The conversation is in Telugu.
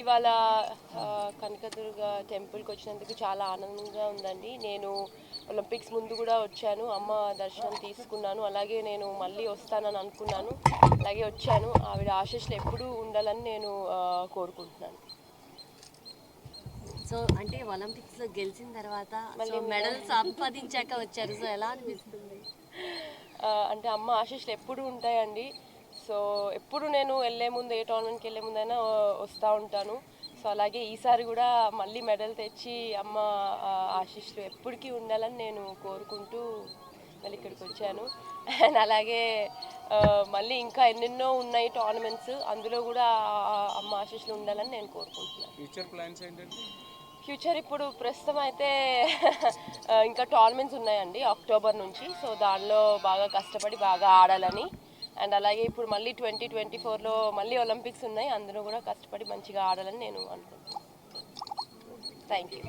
ఇవాళ కనకదుర్గ టెంపుల్కి వచ్చినందుకు చాలా ఆనందంగా ఉందండి. నేను ఒలింపిక్స్ ముందు కూడా వచ్చాను. అమ్మ దర్శనం తీసుకున్నాను. అలాగే నేను మళ్ళీ వస్తానని అనుకున్నాను. అలాగే వచ్చాను. ఆవిడ ఆశీస్సులు ఎప్పుడూ ఉండాలని నేను కోరుకుంటున్నాను. సో అంటే ఒలింపిక్స్లో గెలిచిన తర్వాత సో మెడల్ సంపాదించాక వచ్చారు. సో ఎలా అనిపిస్తుంది? అంటే అమ్మ ఆశీస్సులు ఎప్పుడు ఉంటాయండి. సో ఎప్పుడు నేను వెళ్ళే ముందు ఏ టోర్నమెంట్కి వెళ్ళే ముందైనా వస్తూ ఉంటాను. సో అలాగే ఈసారి కూడా మళ్ళీ మెడల్ తెచ్చి అమ్మ ఆ, ఆశీస్సులు ఎప్పటికీ ఉండాలని నేను కోరుకుంటూ మళ్ళీ ఇక్కడికి వచ్చాను. అండ్ అలాగే మళ్ళీ ఇంకా ఎన్నెన్నో ఉన్నాయి టోర్నమెంట్స్ అందులో కూడా అమ్మ ఆశీస్సులు ఉండాలని నేను కోరుకుంటున్నాను. ఫ్యూచర్ ప్లాన్స్ ఏంటంటే ఫ్యూచర్ ఇప్పుడు ప్రస్తుతం అయితే ఇంకా టోర్నమెంట్స్ ఉన్నాయండి అక్టోబర్ నుంచి. సో దానిలో బాగా కష్టపడి బాగా ఆడాలని. అండ్ అలాగే ఇప్పుడు మళ్ళీ ట్వంటీ ట్వంటీ ఫోర్లో మళ్ళీ ఒలింపిక్స్ ఉన్నాయి. అందులో కూడా కష్టపడి మంచిగా ఆడాలని నేను అనుకుంటున్నాను. Thank you